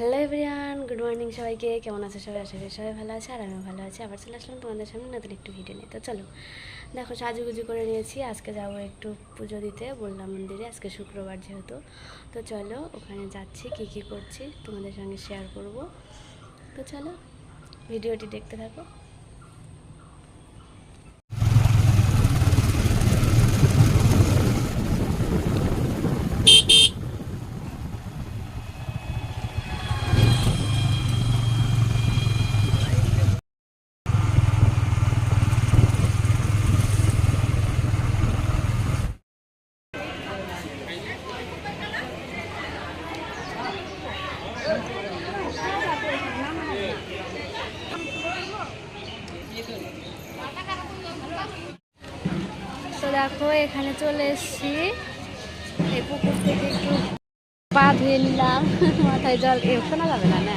Hello everyone good morning সবাইকে। কেমন আছে সবাই? করি সবাই ভালো আছে, আর আমিও ভালো আছি। আবার চলে আসলাম তোমাদের সামনে নতুন একটু ভিডিও নিয়ে। তো চলো, দেখো সাজুগুজু করে নিয়েছি। আজকে যাব একটু পুজো দিতে বললাম মন্দিরে। আজকে শুক্রবার যেহেতু। তো চলো, ওখানে যাচ্ছি, কি কি করছি তোমাদের সঙ্গে শেয়ার করব। তো চলো ভিডিওটি দেখতে থাকো। তো দেখো, এখানে চলে এসছি। এই পুকুর থেকে একটু পা ধুয়ে নিলাম। মাথায় জল এ, শোনা যাবে না না?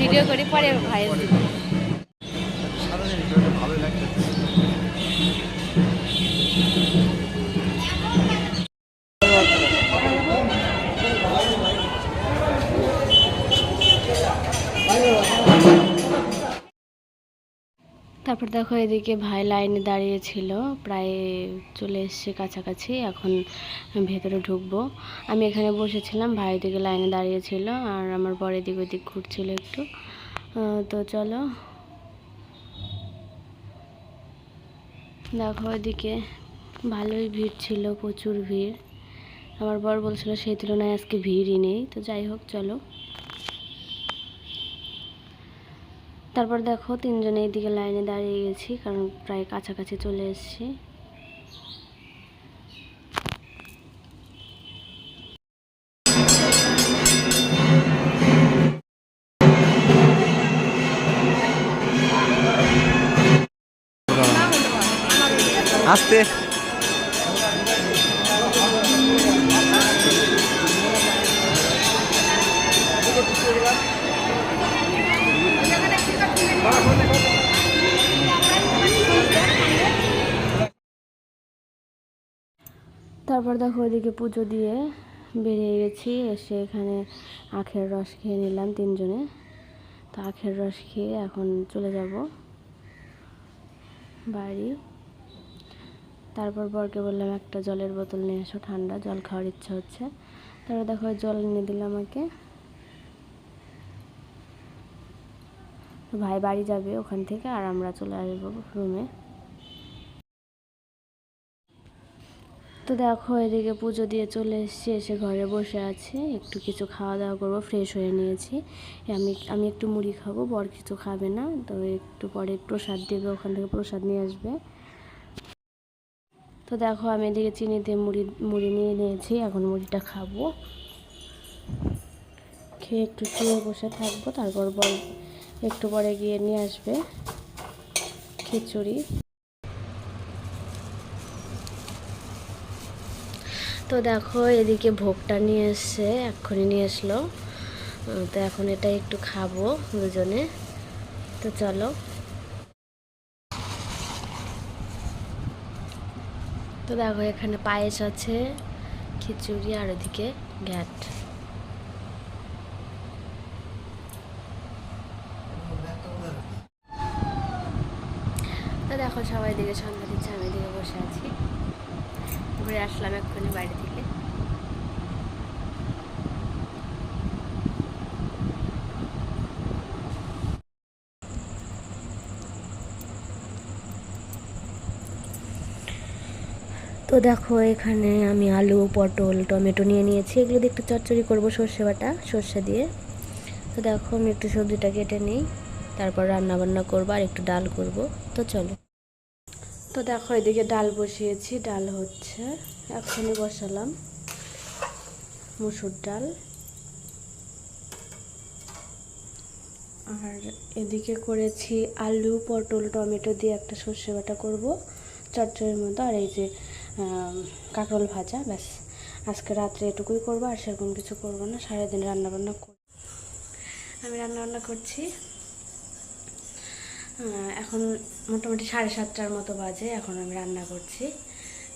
ভিডিও করি, পরে ভয়েস তারপর দেখো এদিকে ভাই লাইনে দাঁড়িয়েছিল, প্রায় চলে এসছে কাছাকাছি, এখন ভেতরে ঢুকবো। আমি এখানে বসেছিলাম, ভাই এদিকে লাইনে দাঁড়িয়েছিল আর আমার বর এদিক ওদিক ঘুরছিল একটু। তো চলো। দেখো এদিকে ভালোই ভিড় ছিল, প্রচুর ভিড়। আমার বর বলছিল সেই তুলনায় আজকে ভিড়ই নেই, তো যাই হোক, চলো। তারপর দেখো তিনজনে এইদিকে লাইনে দাঁড়িয়ে গেছি কারণ প্রায় কাছাকাছি চলে এসেছি। আসতে। তারপর দেখো ওইদিকে পুজো দিয়ে বেরিয়ে গেছি, এসে এখানে আখের রস খেয়ে নিলাম তিনজনে। তো আখের রস খেয়ে এখন চলে যাব বাড়ি। তারপর বরকে বললাম, একটা জলের বোতল নিয়ে এসো ঠান্ডা, জল খাওয়ার ইচ্ছা হচ্ছে। তারপর দেখো জল এনে দিল আমাকে। ভাই বাড়ি যাবে ওখান থেকে আর আমরা চলে আসব রুমে তো দেখো, এদিকে পুজো দিয়ে চলে এসেছি, এসে ঘরে বসে আছি। একটু কিছু খাওয়া দাওয়া করব ফ্রেশ হয়ে নিয়েছি। আমি আমি একটু মুড়ি খাব, বর কিছু খাবে না, তো একটু পরে প্রসাদ দেবে, ওখান থেকে প্রসাদ নিয়ে আসবে। তো দেখো, আমি এদিকে চিনি দিয়ে মুড়ি মুড়ি নিয়ে নিয়েছি, এখন মুড়িটা খাব। খেয়ে একটু শুয়ে বসে থাকব, তারপর বর একটু পরে গিয়ে নিয়ে আসবে খিচুড়ি। তো দেখো, এদিকে ভোগটা নিয়ে এসছে, এক্ষুনি নিয়ে আসলো। তো এখন এটা একটু খাব দুজনে। তো চলো। তো দেখো, এখানে পায়েস আছে, খিচুড়ি আর ওদিকে ঘ্যাট। তো দেখো, সবাই দিকে সন্ধ্যা দিচ্ছে, আমি দিকে বসে আছি। ঘুরে আসলাম এক্ষুনি বাড়ি থেকে। তো দেখো, এখানে আমি আলু, পটল, টমেটো নিয়ে নিয়েছি। এগুলো দিয়ে একটু চচ্চড়ি করব সর্ষে বাটা, সর্ষে দিয়ে। তো দেখো, আমি একটু সবজিটা কেটে নিই, তারপর রান্না বান্না করব আর একটু ডাল করব। তো চলো। তো দেখো এদিকে ডাল বসিয়েছি, ডাল হচ্ছে। এখনই বসালাম মুসুর ডাল। আর এদিকে করেছি আলু, পটল, টমেটো দিয়ে একটা সর্ষে বাটা করব, চচ্চড়ির মতো। আর এই যে কাঁকরোল ভাজা, ব্যাস। আজকে রাত্রে এটুকুই করব, আর সেরকম কিছু করব না। সারাদিন রান্নাবান্না করব আমি রান্নাবান্না করছি। এখন মোটামুটি সাড়ে সাতটার মতো বাজে, এখন আমি রান্না করছি।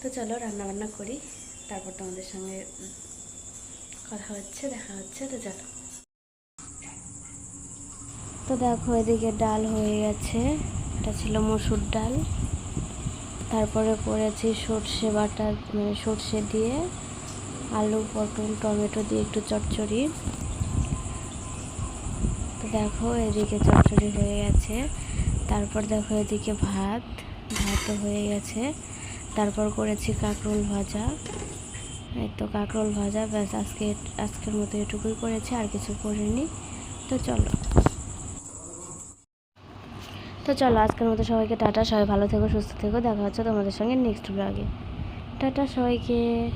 তো চলো রান্না বান্না করি, তারপর তোমাদের সঙ্গে কথা হচ্ছে, দেখা হচ্ছে, তো চলো। তো দেখো, এদিকে ডাল হয়ে গেছে, এটা ছিল মসুর ডাল। তারপরে করেছি সর্ষে বাটা মানে সর্ষে দিয়ে আলু, পটল, টমেটো দিয়ে একটু চচ্চড়ি। তো দেখো, এদিকে চচ্চড়ি হয়ে গেছে। তারপর দেখো এদিকে ভাত ভাতও হয়ে গেছে। তারপর করেছি কাঁকরোল ভাজা। এই তো কাঁকরোল ভাজা, ব্যাস আজকে, আজকের মতো এটুকুই করেছি, আর কিছু করিনি। তো চলো। তো চলো, আজকের মতো সবাইকে টাটা। সবাই ভালো থেকো, সুস্থ থেকো। দেখা হচ্ছে তোমাদের সঙ্গে নেক্সট ব্লগে টাটা সবাইকে।